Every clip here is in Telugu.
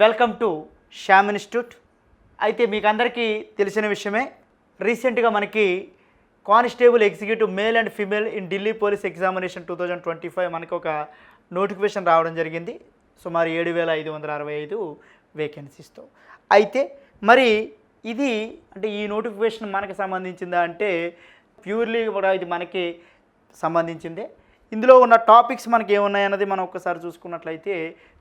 Welcome to Shyam institute. అయితే మీకు అందరికీ తెలిసిన విషయమే రీసెంట్గా మనకి constable executive male and female in Delhi police examination two thousand twenty five మనకు ఒక నోటిఫికేషన్ రావడం జరిగింది. సుమారు ఏడు వేల ఐదు వందల అరవై ఐదు వేకెన్సీస్తో అయితే మరి ఇది అంటే ఈ నోటిఫికేషన్ మనకి సంబంధించిందా అంటే ప్యూర్లీ కూడా ఇది మనకి సంబంధించిందే. ఇందులో ఉన్న టాపిక్స్ మనకి ఏమున్నాయన్నది మనం ఒకసారి చూసుకున్నట్లయితే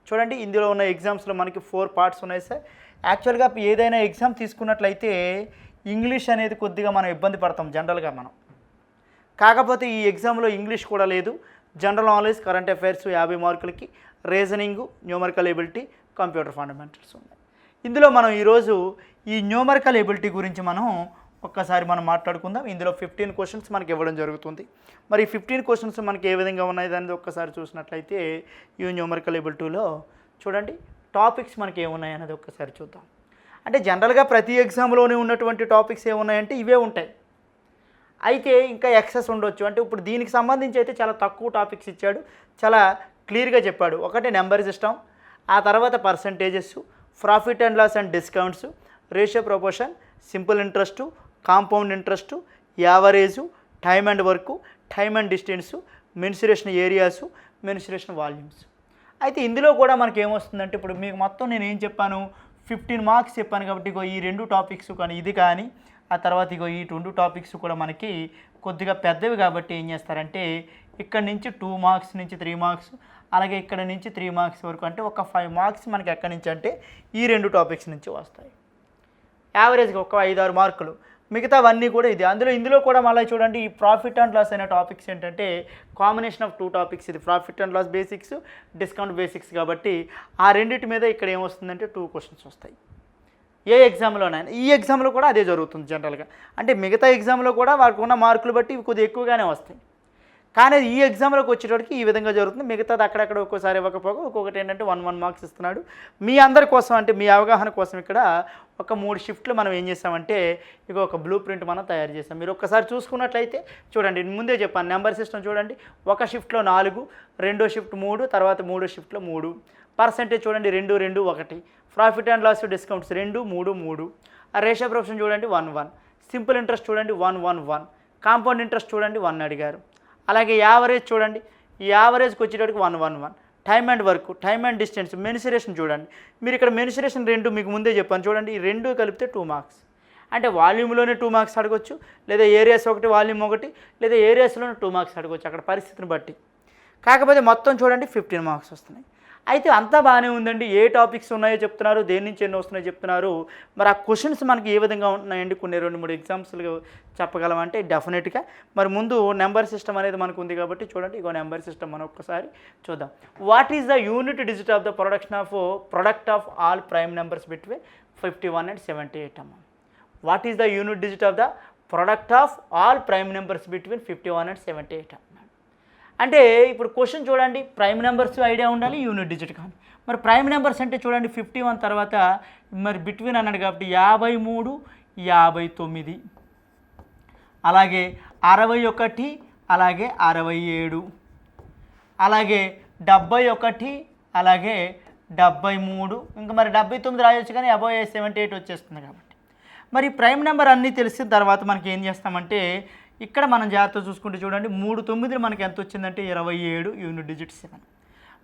చూడండి ఇందులో ఉన్న ఎగ్జామ్స్లో మనకి ఫోర్ పార్ట్స్ ఉన్నాయి సార్. యాక్చువల్గా ఏదైనా ఎగ్జామ్ తీసుకున్నట్లయితే ఇంగ్లీష్ అనేది కొద్దిగా మనం ఇబ్బంది పడతాం జనరల్గా మనం. కాకపోతే ఈ ఎగ్జామ్లో ఇంగ్లీష్ కూడా లేదు. జనరల్ నాలెడ్జ్ కరెంట్ అఫైర్స్ యాభై మార్కులకి reasoning numerical ability computer fundamentals ఉన్నాయి. ఇందులో మనం ఈరోజు ఈ న్యూమరికల్ ఎబిలిటీ గురించి మనం ఒక్కసారి మనం మాట్లాడుకుందాం. ఇందులో ఫిఫ్టీన్ క్వశ్చన్స్ మనకి ఇవ్వడం జరుగుతుంది. మరి ఫిఫ్టీన్ క్వశ్చన్స్ మనకి ఏ విధంగా ఉన్నాయి? అనేది ఒక్కసారి చూసినట్లయితే యూ న్యూమరికల్ టూలో చూడండి. టాపిక్స్ మనకి ఏమున్నాయి అనేది ఒక్కసారి చూద్దాం. అంటే జనరల్గా ప్రతి ఎగ్జామ్లోనే ఉన్నటువంటి టాపిక్స్ ఏమున్నాయంటే ఇవే ఉంటాయి. అయితే ఇంకా ఎక్సెస్ ఉండొచ్చు. అంటే ఇప్పుడు దీనికి సంబంధించి అయితే చాలా తక్కువ టాపిక్స్ ఇచ్చాడు. చాలా క్లియర్గా చెప్పాడు. ఒకటి నెంబర్ సిస్టమ్ ఆ తర్వాత percentages profit and loss and discounts ratio proportion simple interest compound interest average time and work time and distance mensuration areas mensuration volumes. అయితే ఇందులో కూడా మనకి ఏమొస్తుందంటే ఇప్పుడు మీకు మొత్తం నేను ఏం చెప్పాను? ఫిఫ్టీన్ మార్క్స్ చెప్పాను కాబట్టి ఇగో ఈ రెండు టాపిక్స్ కానీ ఇది కానీ ఆ తర్వాత ఇగో ఈ రెండు టాపిక్స్ కూడా మనకి కొద్దిగా పెద్దవి కాబట్టి ఏం చేస్తారంటే ఇక్కడ నుంచి టూ మార్క్స్ నుంచి త్రీ మార్క్స్ అలాగే ఇక్కడ నుంచి త్రీ మార్క్స్ వరకు అంటే ఒక ఫైవ్ మార్క్స్ మనకి ఎక్కడి నుంచి అంటే ఈ రెండు టాపిక్స్ నుంచి వస్తాయి. యావరేజ్గా ఒక ఐదు ఆరు మార్కులు. మిగతావన్నీ కూడా ఇది. అందులో ఇందులో కూడా మళ్ళీ చూడండి ఈ ప్రాఫిట్ అండ్ లాస్ అనే టాపిక్స్ ఏంటంటే కాంబినేషన్ ఆఫ్ టూ టాపిక్స్ ఇది. Profit and loss basics discount basics కాబట్టి ఆ రెండింటి మీద ఇక్కడ ఏమొస్తుందంటే టూ క్వశ్చన్స్ వస్తాయి. ఏ ఎగ్జామ్లోనైనా ఈ ఎగ్జామ్లో కూడా అదే జరుగుతుంది జనరల్గా అంటే మిగతా ఎగ్జామ్లో కూడా వారికి ఉన్న మార్కులు బట్టి కొద్దిగా ఎక్కువగానే వస్తాయి. కానీ ఈ ఎగ్జామ్లోకి వచ్చేటప్పటికి ఈ విధంగా జరుగుతుంది. మిగతాది అక్కడక్కడ ఒక్కోసారి ఇవ్వకపోగా ఒక్కొక్కటి ఏంటంటే వన్ వన్ మార్క్స్ ఇస్తున్నాడు. మీ అందరి కోసం అంటే మీ అవగాహన కోసం ఇక్కడ ఒక మూడు షిఫ్ట్లు మనం ఏం చేసామంటే ఇక ఒక బ్లూ ప్రింట్ మనం తయారు చేసాం. మీరు ఒక్కసారి చూసుకున్నట్లయితే చూడండి ముందే చెప్పాను నెంబర్ సిస్టమ్ చూడండి. ఒక షిఫ్ట్లో నాలుగు రెండో షిఫ్ట్ మూడు తర్వాత మూడో షిఫ్ట్లో మూడు. పర్సెంటేజ్ చూడండి రెండు రెండు ఒకటి. ప్రాఫిట్ అండ్ లాస్ డిస్కౌంట్స్ రెండు మూడు మూడు. ఆ రేషియో ప్రొఫెషన్ చూడండి వన్ వన్. సింపుల్ ఇంట్రెస్ట్ చూడండి one one one. Compound interest చూడండి వన్ అడిగారు. అలాగే యావరేజ్ చూడండి. ఈ యావరేజ్కి వచ్చేటప్పటికి one one one time and work time and distance mensuration చూడండి. మీరు ఇక్కడ మెన్సురేషన్ రెండు మీకు ముందే చెప్పాను. చూడండి ఈ రెండు కలిపితే టూ మార్క్స్ అంటే వాల్యూమ్లోనే టూ మార్క్స్ అడగొచ్చు లేదా ఏరియాస్ ఒకటి వాల్యూమ్ ఒకటి లేదా ఏరియాస్లోనే టూ మార్క్స్ అడగొచ్చు అక్కడ పరిస్థితిని బట్టి. కాకపోతే మొత్తం చూడండి ఫిఫ్టీన్ మార్క్స్ వస్తున్నాయి. అయితే అంతా బాగానే ఉందండి. ఏ టాపిక్స్ ఉన్నాయో చెప్తున్నారు దేని నుంచి ఎన్ని వస్తున్నాయో చెప్తున్నారు. మరి ఆ క్వశ్చన్స్ మనకి ఏ విధంగా ఉంటున్నాయండి? కొన్ని రెండు మూడు ఎగ్జామ్స్లు చెప్పగలమంటే డెఫినెట్గా మరి ముందు నెంబర్ సిస్టమ్ అనేది మనకు ఉంది కాబట్టి చూడండి. ఇగో నెంబర్ సిస్టమ్ మనం ఒక్కసారి చూద్దాం. What is the unit digit of the production of product of all prime numbers between fifty one and seventy eight అమ్మ what is the unit digit of the product of all prime numbers between fifty one and seventy eight అంటే ఇప్పుడు క్వశ్చన్ చూడండి ప్రైమ్ నెంబర్స్ ఐడియా ఉండాలి యూనిట్ డిజిట్ కానీ మరి ప్రైమ్ నెంబర్స్ అంటే చూడండి ఫిఫ్టీ వన్ తర్వాత మరి బిట్వీన్ అన్నాడు కాబట్టి యాభై మూడు యాభై తొమ్మిది. అలాగే అరవై ఒకటి అలాగే అరవై ఏడు. అలాగే డెబ్బై ఒకటి అలాగే డెబ్బై మూడు. ఇంకా మరి డెబ్బై తొమ్మిది రాయొచ్చు కానీ అబౌవ్ సెవెంటీ ఎయిట్ వచ్చేస్తుంది కాబట్టి. మరి ప్రైమ్ నెంబర్ అన్నీ తెలిసిన తర్వాత మనకి ఏం చేస్తామంటే ఇక్కడ మనం జాగ్రత్త చూసుకుంటే చూడండి మూడు తొమ్మిది మనకి ఎంత వచ్చిందంటే ఇరవై ఏడు యూనిట్ డిజిట్ సెవెన్.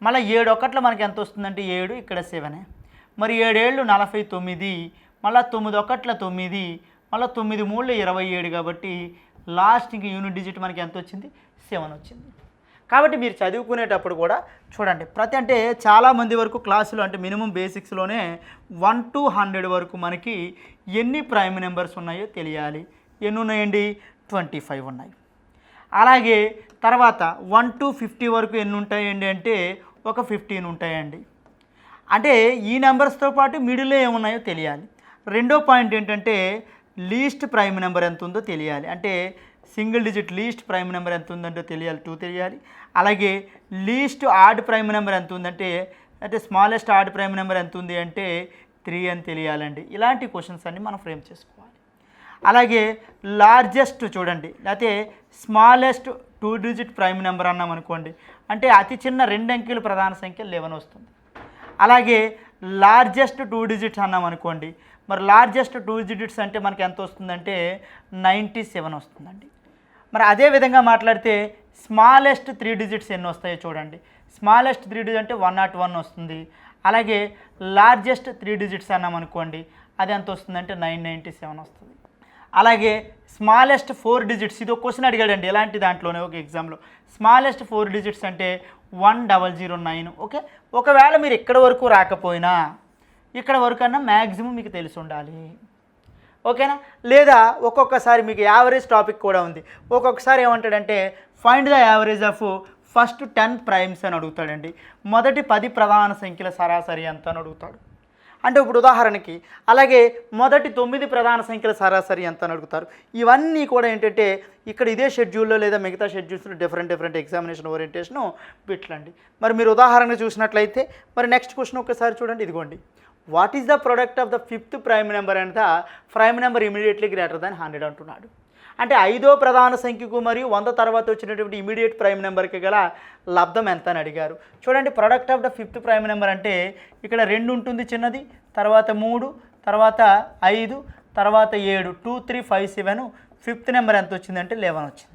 మళ్ళీ ఏడు ఒకట్లో మనకి ఎంత వస్తుందంటే ఏడు ఇక్కడ సెవెనే. మరి ఏడేళ్ళు నలభై తొమ్మిది మళ్ళీ తొమ్మిది ఒకట్ల తొమ్మిది మళ్ళీ తొమ్మిది మూడు ఇరవై ఏడు కాబట్టి లాస్ట్ ఇంక యూనిట్ డిజిట్ మనకి ఎంత వచ్చింది? సెవెన్ వచ్చింది. కాబట్టి మీరు చదువుకునేటప్పుడు కూడా చూడండి ప్రతి అంటే చాలామంది వరకు క్లాసులు అంటే మినిమం బేసిక్స్లోనే వన్ టు హండ్రెడ్ వరకు మనకి ఎన్ని ప్రైమ్ నెంబర్స్ ఉన్నాయో తెలియాలి. ఎన్ని ఉన్నాయండి? ట్వంటీ ఫైవ్ ఉన్నాయి. అలాగే తర్వాత వన్ టు ఫిఫ్టీ వరకు ఎన్ని ఉంటాయండి అంటే ఒక ఫిఫ్టీన్ ఉంటాయండి. అంటే ఈ నెంబర్స్తో పాటు మిడిల్లో ఏమున్నాయో తెలియాలి. రెండో పాయింట్ ఏంటంటే లీస్ట్ ప్రైమ్ నెంబర్ ఎంత ఉందో తెలియాలి. అంటే single digit least prime number ఎంత ఉందంటే తెలియాలి టూ తెలియాలి. అలాగే లీస్ట్ ఆడ్ ప్రైమ్ నెంబర్ ఎంత ఉందంటే అంటే స్మాలెస్ట్ ఆడ్ ప్రైమ్ నెంబర్ ఎంత ఉంది అంటే త్రీ అని తెలియాలండి. ఇలాంటి క్వశ్చన్స్ అన్ని మనం ఫ్రేమ్ చేసుకోవాలి. అలాగే లార్జెస్ట్ చూడండి లేకపోతే smallest two digit prime number అన్నాం అనుకోండి అంటే అతి చిన్న రెండు అంకెలు ప్రధాన సంఖ్య లెవెన్ వస్తుంది. అలాగే లార్జెస్ట్ టూ డిజిట్స్ అన్నాం అనుకోండి మరి లార్జెస్ట్ టూ డిజిట్స్ అంటే మనకి ఎంత వస్తుందంటే నైంటీ సెవెన్ వస్తుందండి. మరి అదే విధంగా మాట్లాడితే స్మాలెస్ట్ త్రీ డిజిట్స్ ఎన్ని వస్తాయో చూడండి. స్మాలెస్ట్ త్రీ డిజిట్ అంటే వన్ నాట్ వన్ వస్తుంది. అలాగే లార్జెస్ట్ త్రీ డిజిట్స్ అన్నాం అనుకోండి అది ఎంత వస్తుందంటే నైన్ నైంటీ సెవెన్ వస్తుంది. అలాగే స్మాలెస్ట్ ఫోర్ డిజిట్స్ ఇది ఒక క్వశ్చన్ అడిగాడండి ఎలాంటి దాంట్లోనే? ఒక ఎగ్జామ్లో స్మాలెస్ట్ ఫోర్ డిజిట్స్ అంటే one double zero nine okay? ఒకవేళ మీరు ఇక్కడ వరకు రాకపోయినా ఇక్కడ వరకు అన్నా మ్యాక్సిమం మీకు తెలిసి ఉండాలి. ఓకేనా? లేదా ఒక్కొక్కసారి మీకు యావరేజ్ టాపిక్ కూడా ఉంది. ఒక్కొక్కసారి ఏమంటాడంటే find the average of first ten primes అని అడుగుతాడండి. మొదటి పది ప్రధాన సంఖ్యల సరాసరి ఎంత అని అడుగుతాడు. అంటే ఇప్పుడు ఉదాహరణకి అలాగే మొదటి తొమ్మిది ప్రధాన సంఖ్యల సరాసరి ఎంత అని అడుగుతారు. ఇవన్నీ కూడా ఏంటంటే ఇక్కడ ఇదే షెడ్యూల్లో లేదా మిగతా షెడ్యూల్స్లో డిఫరెంట్ డిఫరెంట్ ఎగ్జామినేషన్ ఓరియంటేషను పెట్టండి మరి మీరు ఉదాహరణ చూసినట్లయితే మరి నెక్స్ట్ క్వశ్చన్ ఒకసారి చూడండి ఇదిగోండి. What is the product of the fifth prime number and the prime number immediately greater than hundred అంటున్నాడు. అంటే ఐదో ప్రధాన సంఖ్యకు మరియు వంద తర్వాత వచ్చినటువంటి ఇమీడియట్ ప్రైమ్ నెంబర్కి గల లబ్ధం ఎంత అని అడిగారు. చూడండి product of the fifth prime number అంటే ఇక్కడ రెండు ఉంటుంది చిన్నది తర్వాత మూడు తర్వాత ఐదు తర్వాత ఏడు two three five seven fifth number ఎంత వచ్చిందంటే లెవెన్ వచ్చింది.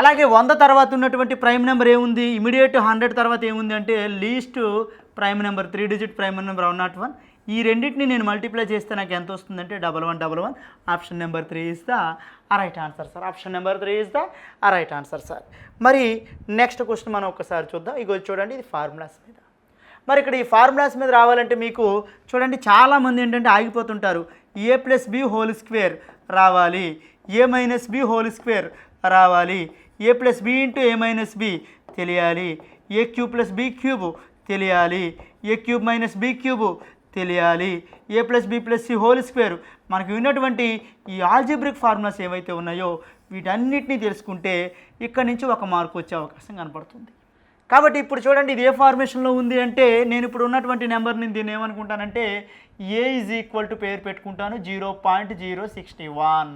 అలాగే వంద తర్వాత ఉన్నటువంటి ప్రైమ్ నెంబర్ ఏముంది? ఇమీడియట్ హండ్రెడ్ తర్వాత ఏముంది అంటే least prime number three digit prime number one nought one ఈ రెండింటిని నేను మల్టిప్లై చేస్తే నాకు ఎంత వస్తుందంటే double one double one option number three is the right answer sir option number three is the right answer sir మరి నెక్స్ట్ క్వశ్చన్ మనం ఒకసారి చూద్దాం. ఇగో చూడండి ఇది ఫార్ములాస్ మీద. మరి ఇక్కడ ఈ ఫార్ములాస్ మీద రావాలంటే మీకు చూడండి చాలామంది ఏంటంటే ఆగిపోతుంటారు. A plus B whole square రావాలి. A minus B whole square రావాలి. A plus B into A minus B తెలియాలి. A cube plus B cube తెలియాలి. A cube minus B cube తెలియాలి. A plus B plus C whole square మనకు ఉన్నటువంటి ఈ ఆల్జిబ్రిక్ ఫార్ములాస్ ఏవైతే ఉన్నాయో వీటన్నిటిని తెలుసుకుంటే ఇక్కడ నుంచి ఒక మార్కు వచ్చే అవకాశం కనపడుతుంది కాబట్టి ఇప్పుడు చూడండి ఇది ఏ ఫార్మేషన్లో ఉంది అంటే నేను ఇప్పుడు ఉన్నటువంటి నెంబర్ని దీన్ని ఏమనుకుంటానంటే ఏ ఈజ్ ఈక్వల్ టు పేరు పెట్టుకుంటాను zero point zero sixty one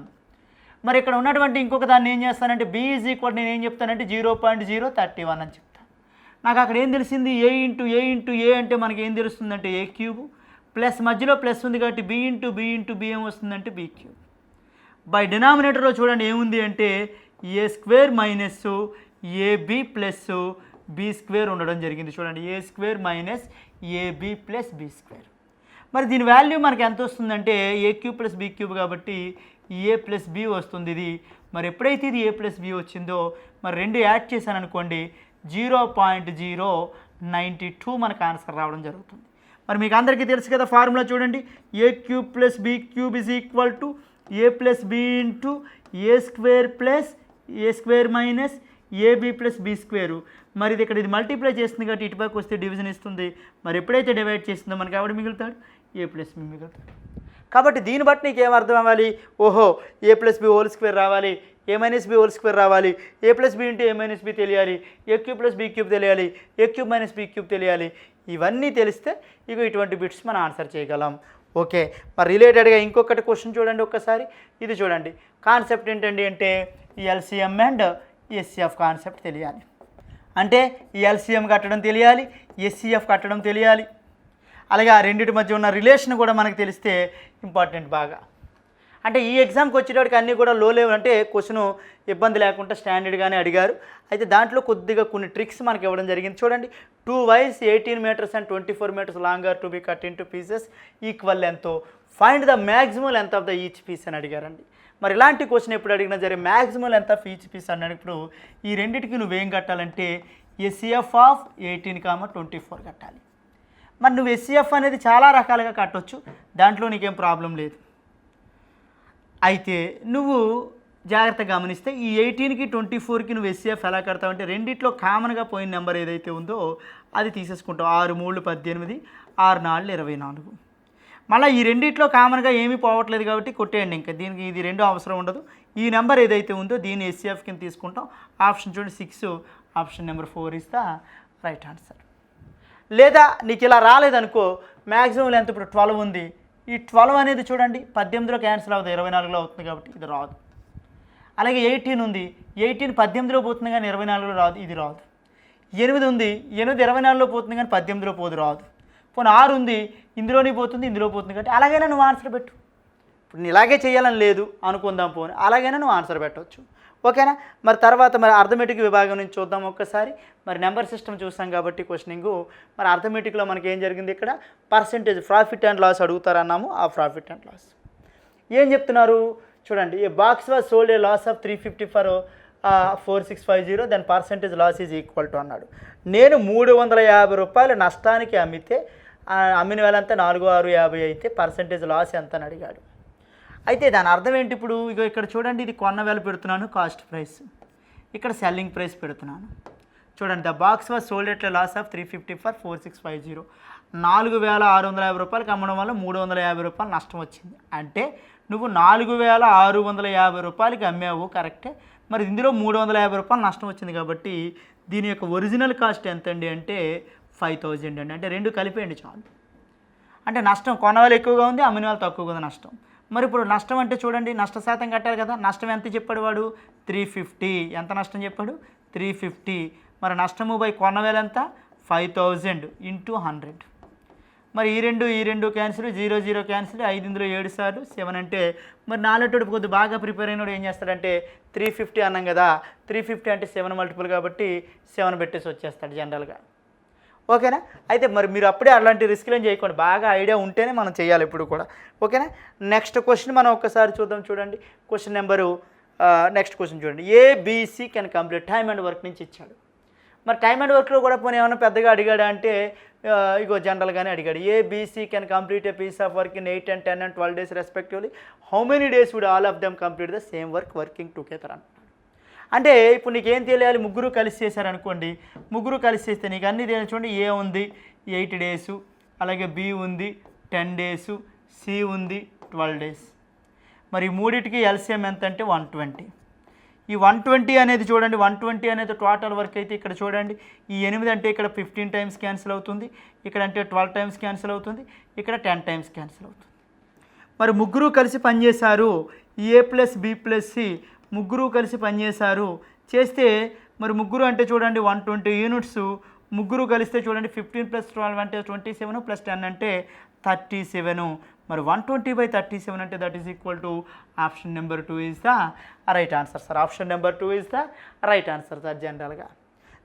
మరి ఇక్కడ ఉన్నటువంటి ఇంకొక దాన్ని ఏం చేస్తానంటే బి ఈజ్ ఈక్వల్ నేను ఏం చెప్తానంటే zero point zero thirty one అని చెప్తాను. నాకు అక్కడ ఏం తెలిసింది? ఏ ఇంటూ ఏ ఇంటూ ఏ అంటే మనకి ఏం తెలుస్తుందంటే ఏ క్యూబ్ ప్లస్ మధ్యలో ప్లస్ ఉంది కాబట్టి B into B into B ఏం వస్తుందంటే బి క్యూబ్ బై డినామినేటర్లో చూడండి ఏముంది అంటే A square minus AB plus B square ఉండడం జరిగింది. చూడండి A square minus AB plus B square మరి దీని వాల్యూ మనకి ఎంత వస్తుందంటే A cube plus B cube కాబట్టి ఏ ప్లస్ బి వస్తుంది ఇది. మరి ఎప్పుడైతే ఇది ఏ ప్లస్ బి వచ్చిందో మరి రెండు యాడ్ చేశాను అనుకోండి zero point zero ninety two మనకు ఆన్సర్ రావడం జరుగుతుంది. మరి మీకు అందరికీ తెలుసు కదా ఫార్ములా చూడండి. A cube plus B cube is equal to A plus B into A square plus A square minus AB plus B square మరి ఇది ఇక్కడ ఇది మల్టిప్లై చేస్తుంది కాబట్టి ఇటుపైకి వస్తే డివిజన్ ఇస్తుంది. మరి ఎప్పుడైతే డివైడ్ చేస్తుందో మనకి ఎవడు మిగులుతాడు? ఏ ప్లస్ బి మిగులుతాడు. కాబట్టి దీన్ని బట్టి నీకు ఏం అర్థం అవ్వాలి? ఓహో A plus B whole square రావాలి. A minus B whole square రావాలి? A plus B into A minus B తెలియాలి. A cube plus B cube తెలియాలి. A cube minus B cube తెలియాలి. ఇవన్నీ తెలిస్తే ఇక ఇటువంటి బిట్స్ మనం ఆన్సర్ చేయగలం. ఓకే మరి రిలేటెడ్గా ఇంకొకటి క్వశ్చన్ చూడండి ఒక్కసారి. ఇది చూడండి. కాన్సెప్ట్ ఏంటండి అంటే ఎల్సిఎం అండ్ ఎస్సిఎఫ్ కాన్సెప్ట్ తెలియాలి. అంటే ఎల్సిఎం కట్టడం తెలియాలి ఎస్సిఎఫ్ కట్టడం తెలియాలి. అలాగే ఆ రెండింటి మధ్య ఉన్న రిలేషన్ కూడా మనకు తెలిస్తే ఇంపార్టెంట్ బాగా. అంటే ఈ ఎగ్జామ్కి వచ్చేటప్పటికి అన్నీ కూడా లో లెవెల్ అంటే క్వశ్చన్ ఇబ్బంది లేకుండా స్టాండర్డ్గానే అడిగారు. అయితే దాంట్లో కొద్దిగా కొన్ని ట్రిక్స్ మనకి ఇవ్వడం జరిగింది. చూడండి two wires eighteen meters and twenty four meters long are to be cut in two pieces equal ఎంతో find the maximum length of the each piece అని అడిగారండి. మరి ఇలాంటి క్వశ్చన్ ఎప్పుడు అడిగినా సరే maximum length of each piece అన్నప్పుడు ఈ రెండింటికి నువ్వేం కట్టాలంటే SCF of eighteen comma twenty four కట్టాలి. మరి నువ్వు ఎస్సీఎఫ్ అనేది చాలా రకాలుగా కట్టొచ్చు. దాంట్లో నీకేం ప్రాబ్లం లేదు. అయితే నువ్వు జాగ్రత్తగా గమనిస్తే ఈ ఎయిటీన్కి ట్వంటీ ఫోర్కి నువ్వు ఎస్సీఎఫ్ ఎలా కడతావంటే రెండిట్లో కామన్గా పోయిన నెంబర్ ఏదైతే ఉందో అది తీసేసుకుంటావు. ఆరు మూడు పద్దెనిమిది ఆరు నాలుగు ఇరవై నాలుగు. మళ్ళీ ఈ రెండిట్లో కామన్గా ఏమీ పోవట్లేదు కాబట్టి కొట్టేయండి ఇంకా. దీనికి ఇది రెండు అవసరం ఉండదు. ఈ నెంబర్ ఏదైతే ఉందో దీన్ని ఎస్సీఎఫ్ కింద తీసుకుంటాం. ఆప్షన్ చూడండి six option number four is the right answer లేదా నీకు ఇలా రాలేదనుకో మ్యాక్సిమం లెంత్ ఇప్పుడు ట్వెల్వ్ ఉంది. ఈ ట్వెల్వ్ అనేది చూడండి పద్దెనిమిదిలో క్యాన్సిల్ అవుతుంది ఇరవై నాలుగులో అవుతుంది కాబట్టి ఇది రాదు. అలాగే ఎయిటీన్ ఉంది ఎయిటీన్ పద్దెనిమిదిలో పోతుంది కానీ ఇరవై నాలుగులో రాదు ఇది రాదు. ఎనిమిది ఉంది ఎనిమిది ఇరవై నాలుగులో పోతుంది కానీ పద్దెనిమిదిలో పోదు రాదు. పోనీ ఆరు ఉంది ఇందులోనే పోతుంది ఇందులో పోతుంది కాబట్టి అలాగైనా నువ్వు ఆన్సర్ పెట్టు. ఇప్పుడు నేను ఇలాగే చేయాలని లేదు అనుకుందాం పోని అలాగైనా నువ్వు ఆన్సర్ పెట్టవచ్చు ఓకేనా? మరి తర్వాత మరి అర్థమెటిక్ విభాగం నుంచి చూద్దాం ఒక్కసారి. మరి నెంబర్ సిస్టమ్ చూసాం కాబట్టి క్వశ్చనింగ్ మరి అర్థమెటిక్లో మనకి ఏం జరిగింది ఇక్కడ? పర్సంటేజ్ ప్రాఫిట్ అండ్ లాస్ అడుగుతారన్నాము. ఆ ప్రాఫిట్ అండ్ లాస్. ఏం చెప్తున్నారు? చూడండి. A box was sold a loss of three fifty for four six five zero దాని percentage loss is equal to అన్నాడు. నేను మూడు వందల యాభై రూపాయలు నష్టానికి అమ్మితే అమ్మిన వేలంతా నాలుగు ఆరు యాభై అయితే పర్సంటేజ్ లాస్ ఎంత అని అడిగాడు. అయితే దాని అర్థం ఏంటి ఇప్పుడు? ఇక ఇక్కడ చూడండి ఇది కొన్న వేల పెడుతున్నాను కాస్ట్ ప్రైస్. ఇక్కడ సెల్లింగ్ ప్రైస్ పెడుతున్నాను. చూడండి the box was sold at loss of three fifty for four six five zero. నాలుగు వేల ఆరు వందల యాభై రూపాయలకి అమ్మడం వల్ల మూడు వందల యాభై రూపాయలు నష్టం వచ్చింది. అంటే నువ్వు నాలుగు వేల ఆరు వందల యాభై రూపాయలకి అమ్మావు కరెక్టే. మరి ఇందులో మూడు వందల యాభై రూపాయలు నష్టం వచ్చింది కాబట్టి దీని యొక్క ఒరిజినల్ కాస్ట్ ఎంత అండి అంటే ఫైవ్ థౌజండ్ అండి. అంటే రెండు కలిపేయండి చాలు. అంటే నష్టం కొనవాళ్ళు ఎక్కువగా ఉంది అమ్మిన వాళ్ళు తక్కువగా ఉంది నష్టం. మరి ఇప్పుడు నష్టం అంటే చూడండి నష్ట శాతం కట్టాలి కదా నష్టం ఎంత చెప్పాడు వాడు? Three fifty. ఎంత నష్టం చెప్పాడు? Three fifty. మరి నష్టము బై కొన్నవేలు ఎంత? Five thousand into hundred. మరి ఈ రెండు ఈ రెండు క్యాన్సిల్ జీరో జీరో క్యాన్సిల్ ఐదు ఇందులో ఏడు సార్లు సెవెన్ అంటే మరి నాలుగు కొద్ది బాగా ప్రిపేర్ అయినోడు ఏం చేస్తాడంటే త్రీ ఫిఫ్టీ అన్నాం కదా త్రీ ఫిఫ్టీ అంటే సెవెన్ మల్టిపుల్ కాబట్టి సెవెన్ పెట్టేసి వచ్చేస్తాడు జనరల్గా. ఓకేనా? అయితే మరి మీరు అప్పుడే అలాంటి రిస్క్లు చేయకండి. బాగా ఐడియా ఉంటేనే మనం చేయాలి ఇప్పుడు కూడా. ఓకేనా? నెక్స్ట్ క్వశ్చన్ మనం ఒక్కసారి చూద్దాం చూడండి. క్వశ్చన్ నెంబరు నెక్స్ట్ క్వశ్చన్ చూడండి. ABC can complete. Time and work నుంచి ఇచ్చాడు. మరి టైమ్ అండ్ వర్క్లో కూడా పోనీ ఏమైనా పెద్దగా అడిగాడు అంటే ఇగో జనరల్గానే అడిగాడు. ABC can complete a piece of work in eight and ten and twelve days respectively how many days would all of them complete the same work working together అంట అంటే ఇప్పుడు నీకు ఏం తెలియాలి? ముగ్గురు కలిసి చేశారనుకోండి ముగ్గురు కలిసి చేస్తే నీకు అన్ని తెలియదు చూడండి ఏ ఉంది? Eight days. అలాగే బి ఉంది టెన్ డేస్. సి ఉంది ట్వెల్వ్ డేస్. మరి మూడింటికి మూడిటికి ఎల్సిఎం ఎంత అంటే వన్ ట్వంటీ. ఈ వన్ ట్వంటీ అనేది చూడండి వన్ ట్వంటీ అనేది టోటల్ వర్క్ అయితే ఇక్కడ చూడండి. ఈ ఎనిమిది అంటే ఇక్కడ ఫిఫ్టీన్ టైమ్స్ క్యాన్సిల్ అవుతుంది. ఇక్కడ అంటే ట్వెల్వ్ టైమ్స్ క్యాన్సిల్ అవుతుంది. ఇక్కడ టెన్ టైమ్స్ క్యాన్సిల్ అవుతుంది. మరి ముగ్గురు కలిసి పనిచేశారు. A plus B plus C. ముగ్గురు కలిసి పనిచేశారు. చేస్తే మరి ముగ్గురు అంటే చూడండి వన్ ట్వంటీ యూనిట్స్ ముగ్గురు కలిస్తే చూడండి ఫిఫ్టీన్ ప్లస్ ట్వెల్వ్ అంటే ట్వంటీ సెవెన్ ప్లస్ టెన్ అంటే థర్టీ సెవెన్. మరి one twenty by thirty seven అంటే that is equal to option number two is the right answer sir option number two is the right answer sir జనరల్గా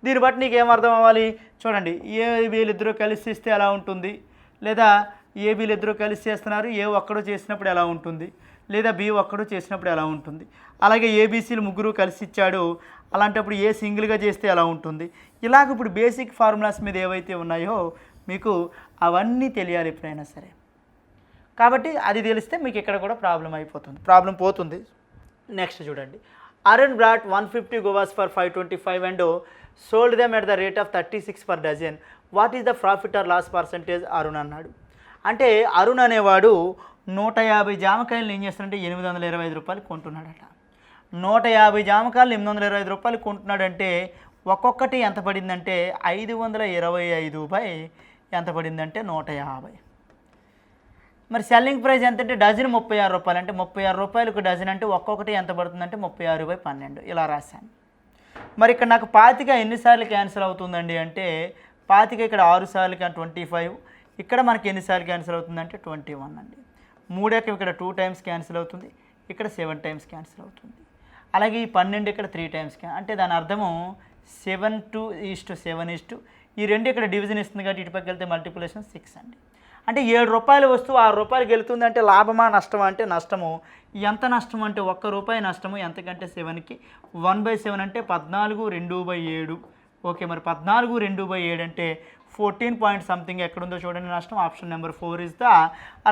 దీన్ని బట్టి నీకు ఏమర్థం అర్థం అవ్వాలి చూడండి ఏ వీళ్ళిద్దరూ కలిసి ఇస్తే ఎలా ఉంటుంది? లేదా ఏ వీళ్ళిద్దరూ కలిసి చేస్తున్నారు? ఏ ఒక్కడో చేసినప్పుడు ఎలా ఉంటుంది? లేదా బి ఒక్కడు చేసినప్పుడు ఎలా ఉంటుంది? అలాగే ఏబీసీలు ముగ్గురు కలిసి ఇచ్చాడు అలాంటప్పుడు ఏ సింగిల్గా చేస్తే ఎలా ఉంటుంది? ఇలాగ ఇప్పుడు బేసిక్ ఫార్ములాస్ మీద ఏవైతే ఉన్నాయో మీకు అవన్నీ తెలియాలి ఎప్పుడైనా సరే. కాబట్టి అది తెలిస్తే మీకు ఇక్కడ కూడా ప్రాబ్లం అయిపోతుంది. ప్రాబ్లం పోతుంది. నెక్స్ట్ చూడండి. Arun bought one fifty guavas for five twenty five and sold them at the rate of thirty six per dozen what is the profit or loss percentage Arun అన్నాడు. అంటే అరుణ్ అనేవాడు నూట యాభై జామకాయలు ఏం చేస్తారంటే ఎనిమిది వందల ఇరవై ఐదు రూపాయలు కొంటున్నాడట. నూట యాభై జామకాయలు ఎనిమిది వందల ఇరవై ఐదు రూపాయలు కొంటున్నాడంటే ఒక్కొక్కటి ఎంత పడిందంటే ఐదు వందల ఇరవై ఐదు బై ఎంత పడిందంటే నూట యాభై మరి సెల్లింగ్ ప్రైస్ ఎంత అంటే డజన్ ముప్పై ఆరు రూపాయలు. అంటే ముప్పై ఆరు రూపాయలకు డజన్ అంటే ఒక్కొక్కటి ఎంత పడుతుందంటే ముప్పై ఆరు బై పన్నెండు. ఇలా రాశాను. మరి ఇక్కడ నాకు పాతిక ఎన్నిసార్లు క్యాన్సిల్ అవుతుందండి అంటే పాతిక ఇక్కడ ఆరు సార్లు ట్వంటీ ఫైవ్. ఇక్కడ మనకి ఎన్నిసార్లు క్యాన్సిల్ అవుతుందంటే ట్వంటీ వన్ అండి. మూడాక ఇక్కడ టూ టైమ్స్ క్యాన్సిల్ అవుతుంది ఇక్కడ సెవెన్ టైమ్స్ క్యాన్సిల్ అవుతుంది. అలాగే ఈ పన్నెండు ఇక్కడ త్రీ టైమ్స్ క్యాన్ అంటే దాని అర్థము seven to east seven east ఈ రెండు ఇక్కడ డివిజన్ ఇస్తుంది కాబట్టి ఇటుపక్క వెళ్తే మల్టిపులేషన్ సిక్స్ అండి. అంటే ఏడు రూపాయల వస్తువు ఆరు రూపాయలకి గెలుతుంది అంటే లాభమా నష్టమా అంటే నష్టము. ఎంత నష్టం అంటే ఒక్క రూపాయి నష్టము ఎంతకంటే సెవెన్కి? వన్ బై సెవెన్ అంటే పద్నాలుగు రెండు బై ఏడు. ఓకే మరి పద్నాలుగు రెండు బై ఏడు అంటే ఫోర్టీన్ పాయింట్ సంథింగ్ ఎక్కడుందో చూడండి నష్టం. Option number four is the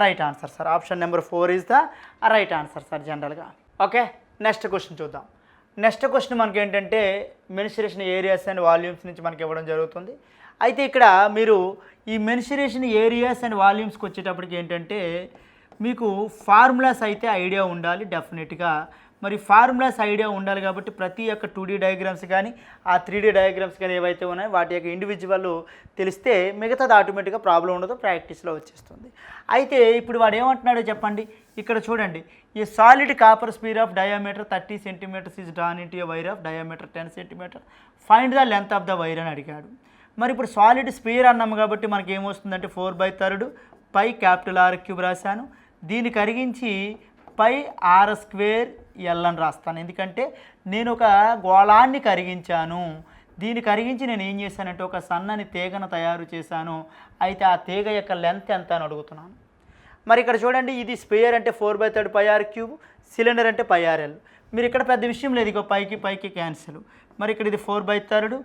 right answer sir option number four is the right answer sir జనరల్గా ఓకే నెక్స్ట్ క్వశ్చన్ చూద్దాం. నెక్స్ట్ క్వశ్చన్ మనకి ఏంటంటే మెన్సురేషన్ ఏరియాస్ అండ్ వాల్యూమ్స్ నుంచి మనకి ఇవ్వడం జరుగుతుంది. అయితే ఇక్కడ మీరు ఈ మెన్సురేషన్ ఏరియాస్ అండ్ వాల్యూమ్స్కి వచ్చేటప్పటికి ఏంటంటే మీకు ఫార్ములాస్ అయితే ఐడియా ఉండాలి డెఫినెట్గా మరి ఫార్ములాస్ ఐడియా ఉండాలి కాబట్టి ప్రతి ఒక్క టూ డీ డయాగ్రామ్స్ కానీ ఆ త్రీ డీ డయాగ్రామ్స్ కానీ ఏవైతే ఉన్నాయో వాటి యొక్క ఇండివిజువల్ తెలిస్తే మిగతాది ఆటోమేటిక్గా ప్రాబ్లం ఉండదు ప్రాక్టీస్లో వచ్చేస్తుంది. అయితే ఇప్పుడు వాడు ఏమంటున్నాడో చెప్పండి? ఇక్కడ చూడండి. ఈ solid copper sphere of diameter thirty centimeters is drawn into wire of diameter ten centimeter find the length of the wire అని అడిగాడు. మరి ఇప్పుడు సాలిడ్ స్పీర్ అన్నాము కాబట్టి మనకి ఏమొస్తుందంటే four by third pi capital R cube రాశాను. దీన్ని కరిగించి పై ఆర్ స్క్వేర్ ఎల్ అని రాస్తాను. ఎందుకంటే నేను ఒక గోళాన్ని కరిగించాను. దీన్ని కరిగించి నేను ఏం చేశానంటే ఒక సన్నని తీగను తయారు చేశాను. అయితే ఆ తీగ యొక్క లెంత్ ఎంత అని అడుగుతున్నాను. మరి ఇక్కడ చూడండి ఇది స్పేయర్ అంటే four by third pi R cube cylinder అంటే పైఆర్ఎల్ మీరు ఇక్కడ పెద్ద విషయం లేదు ఇక పైకి పైకి క్యాన్సిల్ మరి ఇక్కడ ఇది ఫోర్ బై థర్డ్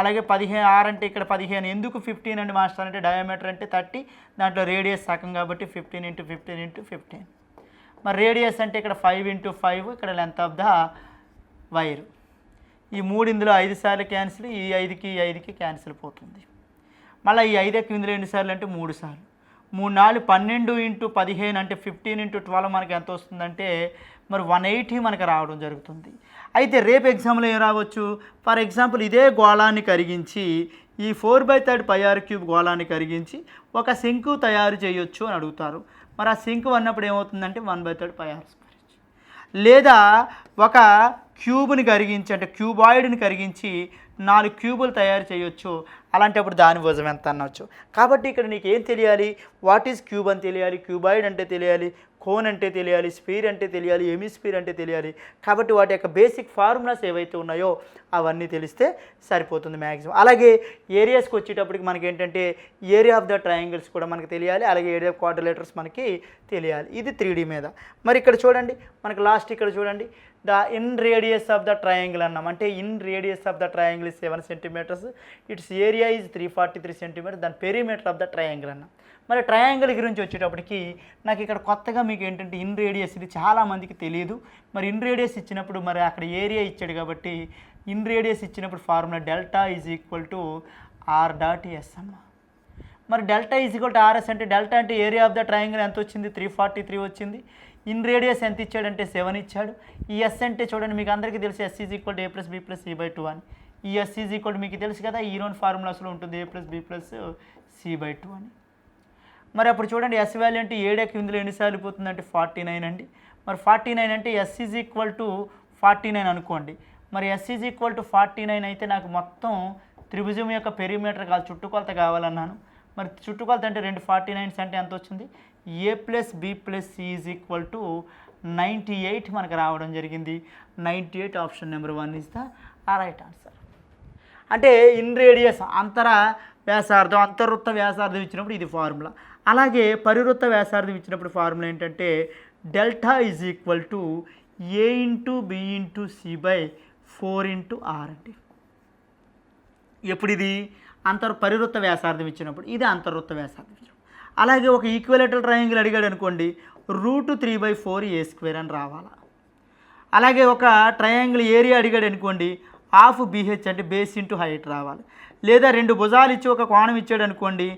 అలాగే పదిహేను ఆర్ అంటే ఇక్కడ పదిహేను. ఎందుకు ఫిఫ్టీన్ అండి మాస్టర్? అంటే డయామీటర్ అంటే థర్టీ దాంట్లో రేడియస్ సగం కాబట్టి fifteen into fifteen into fifteen మరి రేడియస్ అంటే ఇక్కడ ఫైవ్ ఇంటూ ఫైవ్ ఇక్కడ లెంత్ ఆఫ్ ద వైర్. ఈ మూడు ఇందులో ఐదు సార్లు క్యాన్సిల్ ఈ ఐదుకి ఈ ఐదుకి క్యాన్సిల్ పోతుంది. మళ్ళీ ఈ ఐదు ఎక్కి ఇందులో ఎన్నిసార్లు అంటే మూడు సార్లు. మూడు నాలుగు పన్నెండు ఇంటూ పదిహేను అంటే ఫిఫ్టీన్ ఇంటూ ట్వెల్వ్ మనకి ఎంత వస్తుందంటే మరి వన్ ఎయిటీ మనకి రావడం జరుగుతుంది. అయితే రేపు ఎగ్జామ్లో ఏం రావచ్చు? ఫర్ ఎగ్జాంపుల్ ఇదే గోళాన్ని కరిగించి ఈ four by third pi R cube గోళాన్ని కరిగించి ఒక సింకు తయారు చేయొచ్చు అని అడుగుతారు. మరి ఆ సింక్ అన్నప్పుడు ఏమవుతుందంటే one by third pi R square లేదా ఒక క్యూబ్ని కరిగించి అంటే క్యూబాయిడ్ని కరిగించి నాలుగు క్యూబులు తయారు చేయొచ్చు. అలాంటప్పుడు దాని భుజం ఎంత అనవచ్చు? కాబట్టి ఇక్కడ నీకు ఏం తెలియాలి? వాట్ ఈజ్ క్యూబ్ అని తెలియాలి? క్యూబాయిడ్ అంటే తెలియాలి. కోన్ అంటే తెలియాలి స్పీర్ అంటే తెలియాలి ఎమిస్పీర్ అంటే తెలియాలి. కాబట్టి వాటి యొక్క బేసిక్ ఫార్ములాస్ ఏవైతే ఉన్నాయో అవన్నీ తెలిస్తే సరిపోతుంది మ్యాక్సిమం అలాగే ఏరియాస్కి వచ్చేటప్పటికి మనకి ఏంటంటే ఏరియా ఆఫ్ ద ట్రయాంగిల్స్ కూడా మనకి తెలియాలి అలాగే ఏరియా ఆఫ్ క్వాడ్రిలేటర్స్ మనకి తెలియాలి. ఇది త్రీ మీద. మరి ఇక్కడ చూడండి మనకి లాస్ట్ ఇక్కడ చూడండి. The inradius of the triangle అన్నాం. అంటే inradius of the triangle is seven centimeters its area is three forty three centimeter దాని పెరిమీటర్ ఆఫ్ ద ట్రయాంగిల్ అన్నాం. మరి ట్రయాంగిల్ గురించి వచ్చేటప్పటికి నాకు ఇక్కడ కొత్తగా మీకు ఏంటంటే ఇన్ రేడియస్ ఇది చాలా మందికి తెలియదు మరి ఇన్ రేడియస్ ఇచ్చినప్పుడు మరి అక్కడ ఏరియా ఇచ్చాడు కాబట్టి ఇన్ రేడియస్ ఇచ్చినప్పుడు formula delta is equal to R dot S అమ్మ. మరి delta is equal to RS అంటే డెల్టా అంటే ఏరియా ఆఫ్ ద ట్రయాంగిల్ ఎంత వచ్చింది? త్రీ ఫార్టీ త్రీ వచ్చింది. ఇన్ రేడియస్ ఎంత ఇచ్చాడంటే సెవెన్ ఇచ్చాడు. ఈ ఎస్ అంటే చూడండి మీకు అందరికీ తెలుసు S is equal A plus B plus C by two అని. ఈ ఎస్ ఈజ్ ఈక్వల్ మీకు తెలుసు కదా ఈరోన్ ఫార్ములాస్లో ఉంటుంది A plus B plus C by two అని. మరి అప్పుడు చూడండి ఎస్ వాల్యూ అంటే ఏడకి ఇందులో ఎన్నిసార్లు పోతుందంటే ఫార్టీ నైన్ అండి. మరి ఫార్టీ నైన్ అంటే S is equal to forty nine అనుకోండి. మరి S is equal to forty nine అయితే నాకు మొత్తం త్రిభుజం యొక్క పెరిమీటర్ కావాలి చుట్టుకొలత కావాలన్నాను. మరి చుట్టుకొలత అంటే రెండు ఫార్టీ నైన్స్ అంటే ఎంత వచ్చింది? A plus B plus C is equal to ninety eight మనకు రావడం జరిగింది. Ninety eight option number one is the uh right answer అంటే ఇన్ రేడియస్ అంతర వ్యాసార్థం అంతర్వృత్త వ్యాసార్థం ఇచ్చినప్పుడు ఇది ఫార్ములా అలాగే పరివృత్త వ్యాసార్థం ఇచ్చినప్పుడు ఫార్ములా ఏంటంటే delta is equal to A into B into C by four into R అండి ఎప్పుడు ఇది అంతర్ పరివృత్త వ్యాసార్థం ఇచ్చినప్పుడు ఇది అంతర్వృత్త వ్యాసార్థం ఇచ్చినప్పుడు. అలాగే ఒక ఈక్వలేటల్ ట్రయాంగిల్ అడిగాడు అనుకోండి root three by four A square అని రావాలా. అలాగే ఒక ట్రయాంగిల్ ఏరియా అడిగాడు అనుకోండి హాఫ్ బీహెచ్ అంటే బేస్ ఇంటూ హైట్ రావాలి. లేదా రెండు భుజాలు ఇచ్చి ఒక కోణం ఇచ్చాడు అనుకోండి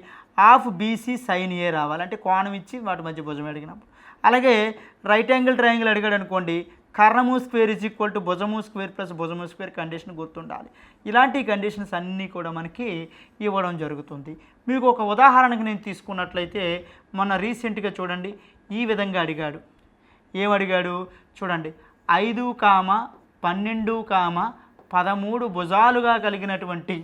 హాఫ్ బీసీ సైన్ ఏ రావాలి. అంటే కోణం ఇచ్చి వాటి మధ్య భుజం అడిగినప్పుడు. అలాగే రైట్ యాంగిల్ ట్రయాంగిల్ అడిగాడు అనుకోండి కర్ణము స్క్వేర్ ఇజ్ ఈక్వల్ టు భుజము స్క్వేర్ ప్లస్ భుజము స్క్వేర్ కండిషన్ గుర్తుండాలి. ఇలాంటి కండిషన్స్ అన్నీ కూడా మనకి ఇవ్వడం జరుగుతుంది. మీకు ఒక ఉదాహరణకు నేను తీసుకున్నట్లయితే మొన్న రీసెంట్గా చూడండి ఈ విధంగా అడిగాడు. ఏమడిగాడు? చూడండి ఐదు కామ పన్నెండు కామ పదమూడు భుజాలుగా కలిగినటువంటి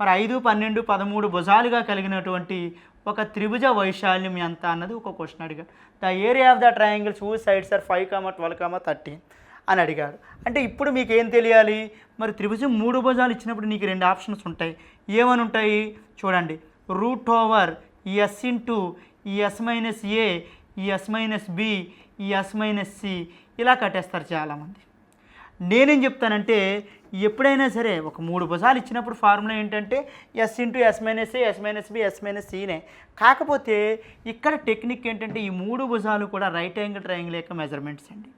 మరి ఐదు పన్నెండు పదమూడు భుజాలుగా కలిగినటువంటి ఒక త్రిభుజ వైశాల్యం ఎంత అన్నది ఒక క్వశ్చన్ అడిగాడు. The area of the triangle who sides are five comma twelve comma thirteen అని అడిగాడు. అంటే ఇప్పుడు మీకు ఏం తెలియాలి? మరి త్రిభుజం మూడు భుజాలు ఇచ్చినప్పుడు నీకు రెండు ఆప్షన్స్ ఉంటాయి. ఏమని ఉంటాయి చూడండి. రూట్ ఓవర్ ఈ ఎస్ ఇంటూ ఈ ఎస్ మైనస్ ఏ ఈ ఎస్ మైనస్ బి ఈ ఎస్ మైనస్ సి ఇలా కట్టేస్తారు చాలామంది. నేనేం చెప్తానంటే ఎప్పుడైనా సరే ఒక మూడు భుజాలు ఇచ్చినప్పుడు ఫార్ములా ఏంటంటే S into S minus A S minus B S minus సీనే కాకపోతే ఇక్కడ టెక్నిక్ ఏంటంటే ఈ మూడు భుజాలు కూడా రైట్ యాంగిల్ ట్రయాంగిల్ యొక్క మెజర్మెంట్స్ అండి.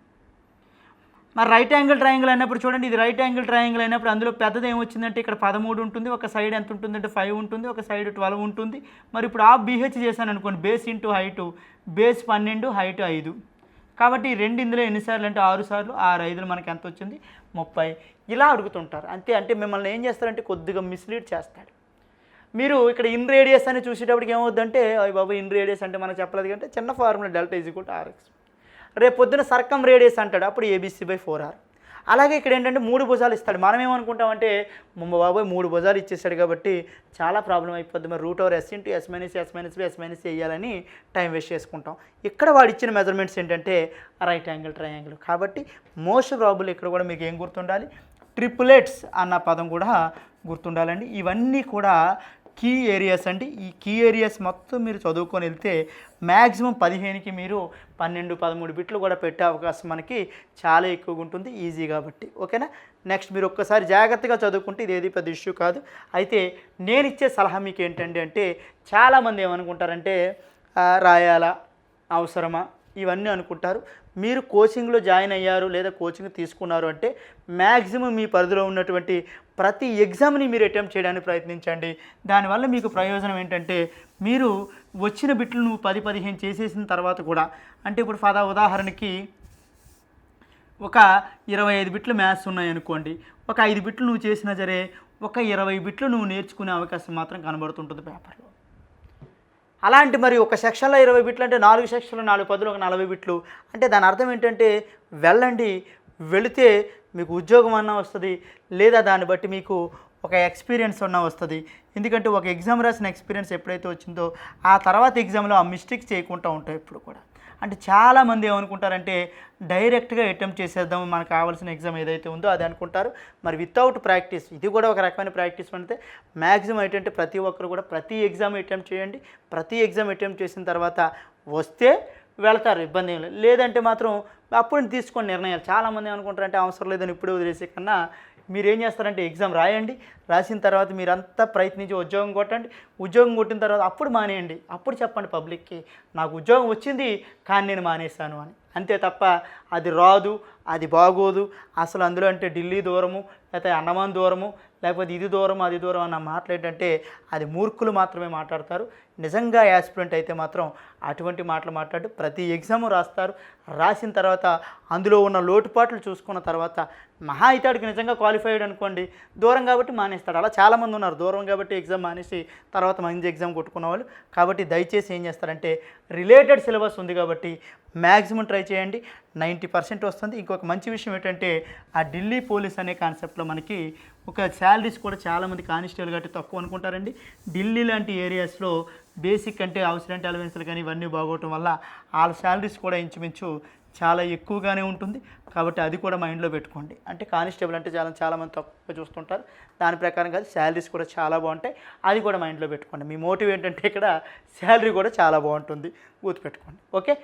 మరి రైట్ యాంగిల్ ట్రయాంగిల్ అయినప్పుడు చూడండి ఇది రైట్ యాంగిల్ ట్రయాంగిల్ అయినప్పుడు అందులో పెద్దది ఏమొచ్చిందంటే ఇక్కడ పదమూడు ఉంటుంది ఒక సైడ్ ఎంత ఉంటుందంటే ఫైవ్ ఉంటుంది ఒక సైడ్ ట్వెల్వ్ ఉంటుంది. మరి ఇప్పుడు ఆ బీహెచ్ చేశాను అనుకోండి బేస్ ఇంటూ హైటు బేస్ పన్నెండు హైట్ ఐదు. కాబట్టి రెండు ఇందులో ఎన్నిసార్లు అంటే ఆరు సార్లు ఆరు ఐదులు మనకి ఎంత వచ్చింది? ముప్పై. ఇలా అడుగుతుంటారు. అంతే అంటే మిమ్మల్ని ఏం చేస్తారంటే కొద్దిగా మిస్లీడ్ చేస్తాడు. మీరు ఇక్కడ ఇన్ రేడియస్ అని చూసేటప్పటికి ఏమవుద్దంటే అవి బాబు ఇన్ రేడియస్ అంటే మనం చెప్పలేదు కంటే చిన్న formula delta is equal RX రేపు పొద్దున సర్కం రేడియస్ అంటాడు అప్పుడు ఏబీసీ బై ఫోర్ ఆర్ అలాగే ఇక్కడ ఏంటంటే మూడు భుజాలు ఇస్తాడు. మనం ఏమనుకుంటామంటే మమ్మ బాబాయ్ మూడు భుజాలు ఇచ్చేసాడు కాబట్టి చాలా ప్రాబ్లం అయిపోద్ది. మరి root over S into S minus S minus B S minus వేయాలని టైం వేస్ట్ చేసుకుంటాం. ఇక్కడ వాడు ఇచ్చిన మెజర్మెంట్స్ ఏంటంటే రైట్ యాంగిల్ ట్రయాంగిల్ కాబట్టి మోస్ట్ ప్రాబుల్ ఇక్కడ కూడా మీకు ఏం గుర్తుండాలి? ట్రిపులెట్స్ అన్న పదం కూడా గుర్తుండాలండి. ఇవన్నీ కూడా కీ ఏరియాస్ అండి. ఈ కీ ఏరియాస్ మొత్తం మీరు చదువుకొని వెళ్తే మ్యాక్సిమం పదిహేనుకి మీరు పన్నెండు పదమూడు బిట్లు కూడా పెట్టే అవకాశం మనకి చాలా ఎక్కువగా ఉంటుంది. ఈజీ కాబట్టి. ఓకేనా? నెక్స్ట్ మీరు ఒక్కసారి జాగ్రత్తగా చదువుకుంటే ఇదేది పెద్ద ఇష్యూ కాదు. అయితే నేను ఇచ్చే సలహా మీకు ఏంటండి అంటే చాలామంది ఏమనుకుంటారంటే రాయాలా? అవసరమా? ఇవన్నీ అనుకుంటారు. మీరు కోచింగ్లో జాయిన్ అయ్యారు లేదా కోచింగ్ తీసుకున్నారు అంటే మ్యాక్సిమం మీ పరిధిలో ఉన్నటువంటి ప్రతి ఎగ్జామ్ని మీరు అటెంప్ట్ చేయడానికి ప్రయత్నించండి. దానివల్ల మీకు ప్రయోజనం ఏంటంటే మీరు వచ్చిన బిట్లు నువ్వు పది పదిహేను చేసేసిన తర్వాత కూడా అంటే ఇప్పుడు ఫదా ఉదాహరణకి ఒక ఇరవై ఐదు బిట్లు మ్యాథ్స్ ఉన్నాయనుకోండి ఒక ఐదు బిట్లు నువ్వు చేసినా సరే ఒక ఇరవై బిట్లు నువ్వు నేర్చుకునే అవకాశం మాత్రం కనబడుతుంటుంది పేపర్లో. అలాంటి మరి ఒక సెక్షన్లో ఇరవై బిట్లు అంటే నాలుగు సెక్షన్లు నాలుగు పదులు ఒక నలభై బిట్లు. అంటే దాని అర్థం ఏంటంటే వెళ్ళండి వెళితే మీకు ఉద్యోగం అన్నా వస్తుంది లేదా దాన్ని బట్టి మీకు ఒక ఎక్స్పీరియన్స్ అన్నా వస్తుంది. ఎందుకంటే ఒక ఎగ్జామ్ రాసిన ఎక్స్పీరియన్స్ ఎప్పుడైతే వచ్చిందో ఆ తర్వాత ఎగ్జామ్లో ఆ మిస్టేక్స్ చేయకుండా ఉంటాయి ఇప్పుడు కూడా. అంటే చాలామంది ఏమనుకుంటారంటే డైరెక్ట్గా అటెంప్ట్ చేసేద్దాం మనకు కావాల్సిన ఎగ్జామ్ ఏదైతే ఉందో అది అనుకుంటారు. మరి వితౌట్ ప్రాక్టీస్ ఇది కూడా ఒక రకమైన ప్రాక్టీస్ అంటే మ్యాక్సిమం ఏంటంటే ప్రతి ఒక్కరు కూడా ప్రతి ఎగ్జామ్ అటెంప్ట్ చేయండి. ప్రతి ఎగ్జామ్ అటెంప్ట్ చేసిన తర్వాత వస్తే వెళ్తారు ఇబ్బంది లేదంటే మాత్రం అప్పుడు తీసుకోండి నిర్ణయాలు. చాలామంది ఏమనుకుంటారంటే అవసరం లేదని ఇప్పుడే వదిలేసే కన్నా మీరు ఏం చేస్తారంటే ఎగ్జామ్ రాయండి రాసిన తర్వాత మీరంతా ప్రయత్నించి ఉద్యోగం కొట్టండి. ఉద్యోగం కొట్టిన తర్వాత అప్పుడు మానేయండి. అప్పుడు చెప్పండి పబ్లిక్కి నాకు ఉద్యోగం వచ్చింది కానీ నేను మానేశాను అని. అంతే తప్ప అది రాదు అది బాగోదు. అసలు అందులో అంటే ఢిల్లీ దూరము లేకపోతే అండమాన్ దూరము లేకపోతే ఇది దూరం అది దూరం అన్న మాటలు ఏంటంటే అది మూర్ఖులు మాత్రమే మాట్లాడతారు. నిజంగా యాస్పిరెంట్ అయితే మాత్రం అటువంటి మాటలు మాట్లాడు ప్రతి ఎగ్జామ్ రాస్తారు. రాసిన తర్వాత అందులో ఉన్న లోటుపాట్లు చూసుకున్న తర్వాత మహా ఇతడికి నిజంగా క్వాలిఫైడ్ అనుకోండి. దూరం కాబట్టి మానేస్తాడు. అలా చాలామంది ఉన్నారు. దూరం కాబట్టి ఎగ్జామ్ మానేసి తర్వాత మంచి ఎగ్జామ్ కొట్టుకున్న వాళ్ళు. కాబట్టి దయచేసి ఏం చేస్తారంటే రిలేటెడ్ సిలబస్ ఉంది కాబట్టి మ్యాక్సిమం ట్రై చేయండి. నైంటీ పర్సెంట్ వస్తుంది. ఇంకొక మంచి విషయం ఏంటంటే ఆ ఢిల్లీ పోలీస్ అనే కాన్సెప్ట్లో మనకి ఒక శాలరీస్ కూడా చాలామంది కానిస్టేబుల్ కాబట్టి తక్కువ అనుకుంటారండి. ఢిల్లీ లాంటి ఏరియాస్లో బేసిక్ అంటే అవసరం అలవెన్స్లు కానీ ఇవన్నీ బాగోవటం వల్ల వాళ్ళ శాలరీస్ కూడా ఇంచుమించు చాలా ఎక్కువగానే ఉంటుంది. కాబట్టి అది కూడా మైండ్లో పెట్టుకోండి. అంటే కానిస్టేబుల్ అంటే చాలా చాలామంది తక్కువ చూస్తుంటారు. దాని ప్రకారం కాదు శాలరీస్ కూడా చాలా బాగుంటాయి. అది కూడా మైండ్లో పెట్టుకోండి. మీ మోటివ్ ఏంటంటే ఇక్కడ శాలరీ కూడా చాలా బాగుంటుంది. గుర్తుపెట్టుకోండి. ఓకే